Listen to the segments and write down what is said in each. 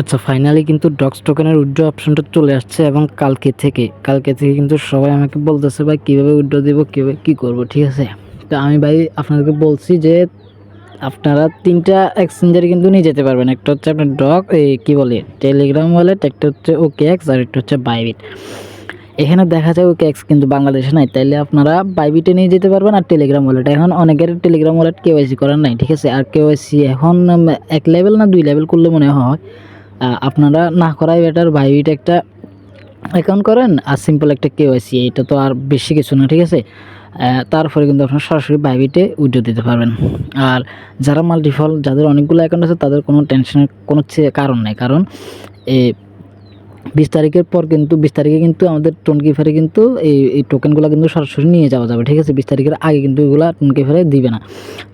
আচ্ছা ফাইনালি কিন্তু ডক্স টোকেনের উইড্রো অপশনটা চলে আসছে এবং কালকে থেকে কালকে থেকে কিন্তু সবাই আমাকে বলতেছে, ভাই, কীভাবে উইড্রো দেবো, কীভাবে, কী করব? ঠিক আছে? তো আমি ভাই আপনাদেরকে বলছি যে, আপনারা তিনটা এক্সচেঞ্জারে কিন্তু নিয়ে যেতে পারবেন। একটা হচ্ছে আপনার ডগ এই কী বলে টেলিগ্রাম ওয়ালেট একটা হচ্ছে ওকে এক্স আর একটা হচ্ছে বাইবিট এখানে দেখা যায় ওকে এক্স কিন্তু বাংলাদেশে নাই, তাইলে আপনারা বাইবিটে নিয়ে যেতে পারবেন আর টেলিগ্রাম ওয়ালেট এখন অনেকের টেলিগ্রাম ওয়ালেট কেওয়াইসি করার নাই, ঠিক আছে? আর কেওয়াইসি এখন এক লেভেল না দুই লেভেল করলে মনে হয় আপনারা না করাই বেটার বাইবিট একটা অ্যাকাউন্ট করেন আর সিম্পল একটা কেওয়াইসি এটা তো আর বেশি কিছু না, ঠিক আছে? তারপরে কিন্তু আপনার সরাসরি বাইবিটে উইড্রো দিতে পারবেন। আর যারা মাল্টিফল যাদের অনেকগুলো অ্যাকাউন্ট আছে, তাদের কোনো টেনশনের কোনো কারণ নেই। কারণ, এ বিশ তারিখের পর কিন্তু, বিশ তারিখে কিন্তু আমাদের টোন কিফারে কিন্তু এই এই টোকেনগুলো কিন্তু সরাসরি নিয়ে যাওয়া যাবে, ঠিক আছে? বিশ তারিখের আগে কিন্তু এগুলো টোন কিফারে দিবে না।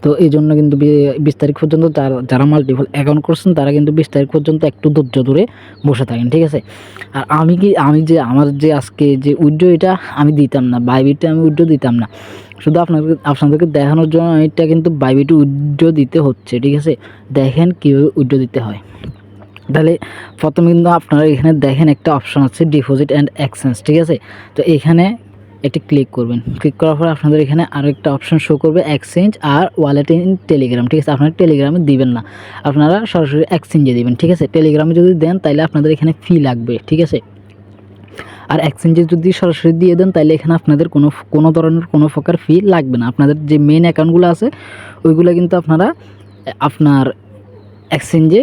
তো এই জন্য কিন্তু বিশ তারিখ পর্যন্ত যারা যারা মাল্টিপল অ্যাকাউন্ট করছেন, তারা কিন্তু বিশ তারিখ পর্যন্ত একটু ধৈর্য ধরে বসে থাকেন, ঠিক আছে? আর আমি কি, আমি যে, আমার যে আজকে যে উইড্রো এটা আমি দিতাম না বাইবিটে আমি উইড্রো দিতাম না। শুধু আপনাদের আপনাদেরকে দেখানোর জন্য এটা কিন্তু বাইবিটি উইড্রো দিতে হচ্ছে, ঠিক আছে? দেখেন কীভাবে উইড্রো দিতে হয়। তাহলে প্রথমে কিন্তু আপনারা এখানে দেখেন একটা অপশন আছে ডিপোজিট অ্যান্ড এক্সচেঞ্জ ঠিক আছে? তো এখানে এটি ক্লিক করবেন। ক্লিক করার পর আপনাদের এখানে আরও একটা অপশন শো করবে এক্সচেঞ্জ আর ওয়ালেট ইন টেলিগ্রাম ঠিক আছে? আপনারা টেলিগ্রামে দিবেন না। আপনারা সরাসরি এক্সচেঞ্জে দিবেন, ঠিক আছে? টেলিগ্রামে যদি দেন তাহলে আপনাদের এখানে ফি লাগবে, ঠিক আছে? আর এক্সচেঞ্জে যদি সরাসরি দিয়ে দেন তাহলে এখানে আপনাদের কোনো কোনো ধরনের কোনো প্রকার ফি লাগবে না। আপনাদের যে মেন অ্যাকাউন্টগুলো আছে, ওইগুলো কিন্তু আপনারা আপনার এক্সচেঞ্জে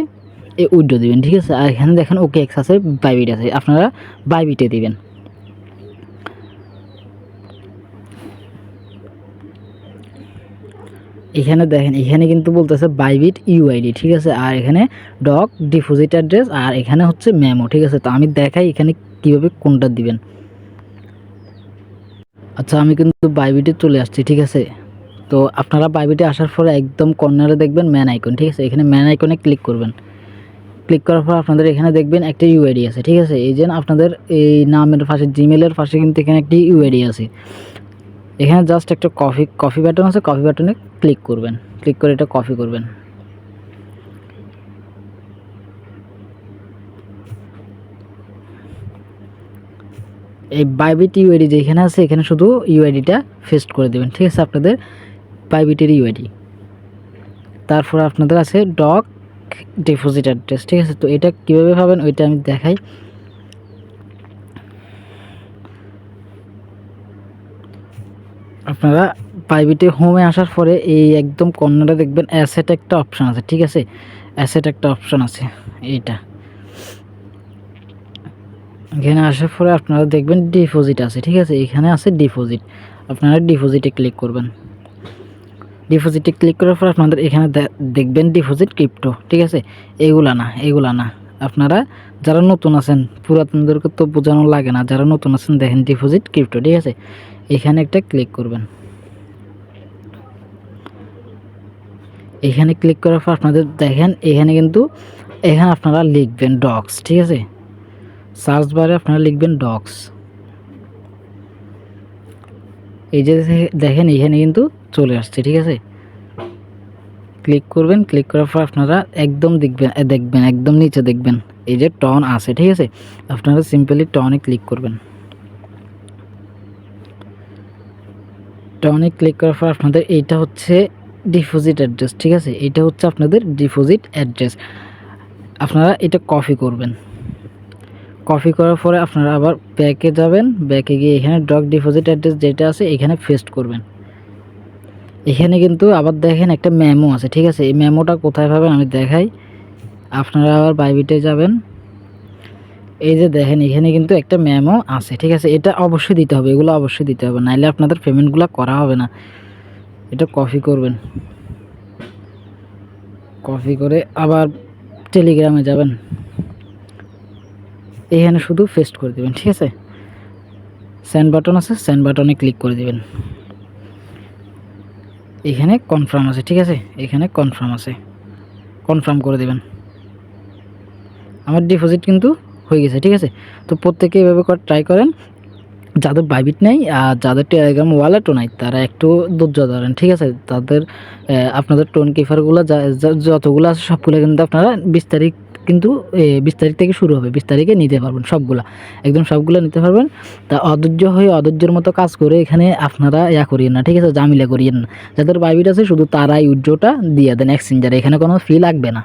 এ উইড্রো দিবেন, ঠিক আছে? আর এখানে দেখেন ওকে এক্স আছে বাইবিট আছে। আপনারা বাইবিটে দিবেন। এখানে দেখেন, এখানে কিন্তু বলতেছে বাইবিট ইউআইডি ঠিক আছে? আর এখানে ডক ডিপোজিট অ্যাড্রেস আর এখানে হচ্ছে মেমো ঠিক আছে? তো আমি দেখাই এখানে কীভাবে কোনটা দিবেন। আচ্ছা আমি কিন্তু বাইবিটে চলে আসছি, ঠিক আছে? তো আপনারা বাইবিটে আসার পরে একদম কর্নারে দেখবেন ম্যান আইকন ঠিক আছে? এখানে ম্যান আইকনে ক্লিক করবেন। ক্লিক করার পর আপনাদের এখানে দেখবেন একটা ইউআইডি আছে, ঠিক আছে? এই যে আপনাদের এই নামের পাশে জিমেলের পাশে কিন্তু এখানে একটি ইউআইডি আছে। এখানে জাস্ট একটা কফি কফি বাটন আছে কফি বাটনে ক্লিক করবেন। ক্লিক করে এটা কপি করবেন। এই বাইবিট ইউআইডি যেখানে আছে, এখানে শুধু ইউআইডিটা ফেস্ট করে দেবেন, ঠিক আছে? আপনাদের বাইবিটের ইউআইডি তারপর আপনাদের আছে ডক ডিপোজিট অ্যাড্রেস ঠিক আছে? তো এটা কীভাবে পাবেন ওইটা আমি দেখাই। আপনারা প্রাইভেটে হোমে আসার পরে এই একদম কর্নারে দেখবেন অ্যাসেট একটা অপশান আছে, ঠিক আছে? অ্যাসেট একটা অপশান আছে, এইটা। এখানে আসার পরে আপনারা দেখবেন ডিপোজিট আছে, ঠিক আছে? এখানে আছে ডিপোজিট আপনারা ডিপোজিটে ক্লিক করবেন। ডিপোজিটে ক্লিক করার পর আপনাদের এখানে দেখবেন ডিপোজিট ক্রিপ্টো ঠিক আছে? এগুলা না এগুলা না। আপনারা যারা নতুন আছেন, পুরাতনদেরকে তো বোঝানো লাগে না, যারা নতুন আছেন দেখেন ডিপোজিট ক্রিপ্টো ঠিক আছে? এখানে একটা ক্লিক করবেন। এখানে ক্লিক করার পর আপনাদের দেখেন, এখানে কিন্তু, এখানে আপনারা লিখবেন ডক্স ঠিক আছে? সার্চ বারে আপনারা লিখবেন ডক্স এই যে দেখেন এখানে কিন্তু চলে আসছে, ঠিক আছে? ক্লিক করবেন, ক্লিক করার পর আপনারা একদম দেখবেন দেখবেন, একদম নিচে দেখবেন, এই যে টন আছে, ঠিক আছে? আপনারা সিম্পলি টনে ক্লিক করবেন। টনে ক্লিক করার পর আপনাদের এইটা হচ্ছে ডিপোজিট অ্যাড্রেস ঠিক আছে? এটা হচ্ছে আপনাদের ডিপোজিট অ্যাড্রেস আপনারা এটা কপি করবেন। কপি করার পরে আপনারা আবার ব্যাকে যাবেন, ব্যাকে গিয়ে এখানে ডক ডিপোজিট অ্যাড্রেস যেটা আছে, এখানে পেস্ট করবেন। এখানে কিন্তু আবার দেখেন একটা মেমো আছে, ঠিক আছে? এই মেমোটা কোথায় পাবেন আমি দেখাই। আপনারা আবার বাইবিটে যাবেন। এই যে দেখেন, এখানে কিন্তু একটা মেমো আছে, ঠিক আছে? এটা অবশ্যই দিতে হবে, এগুলো অবশ্যই দিতে হবে, নাইলে আপনাদের পেমেন্টগুলো করা হবে না। এটা কপি করবেন। কপি করে আবার টেলিগ্রামে যাবেন। এখানে শুধু পেস্ট করে দেবেন, ঠিক আছে? সেন্ড বাটন আছে সেন্ড বাটনে ক্লিক করে দেবেন। এখানে কনফার্ম আছে, ঠিক আছে? এখানে কনফার্ম আছে। কনফার্ম করে দেবেন। আমার ডিপোজিট কিন্তু হয়ে গেছে, ঠিক আছে? তো প্রত্যেকে এভাবে ট্রাই করেন। যাদের বাইবিট নেই আর যাদের টেলিগ্রাম ওয়ালেটও নাই, তারা একটু ধৈর্য ধরেন, ঠিক আছে? তাদের আপনাদের টোন কিফারগুলো যতগুলো আছে সবগুলো কিন্তু আপনারা বিশ তারিখ কিন্তু বিশ তারিখ থেকে শুরু হবে। বিশ তারিখে নিতে পারবেন সবগুলা। একদম সবগুলো নিতে পারবেন। তা অধৈর্য হয়ে অধৈর্যের মতো কাজ করে এখানে আপনারা ইয়া করিয়েন না, ঠিক আছে? জামিলা করিয়েন না। যাদের বাইবিট আছে, শুধু তারাই উজ্জ্বটা দিয়ে দেন এক্সচেঞ্জারে এখানে কোনো ফি লাগবে না।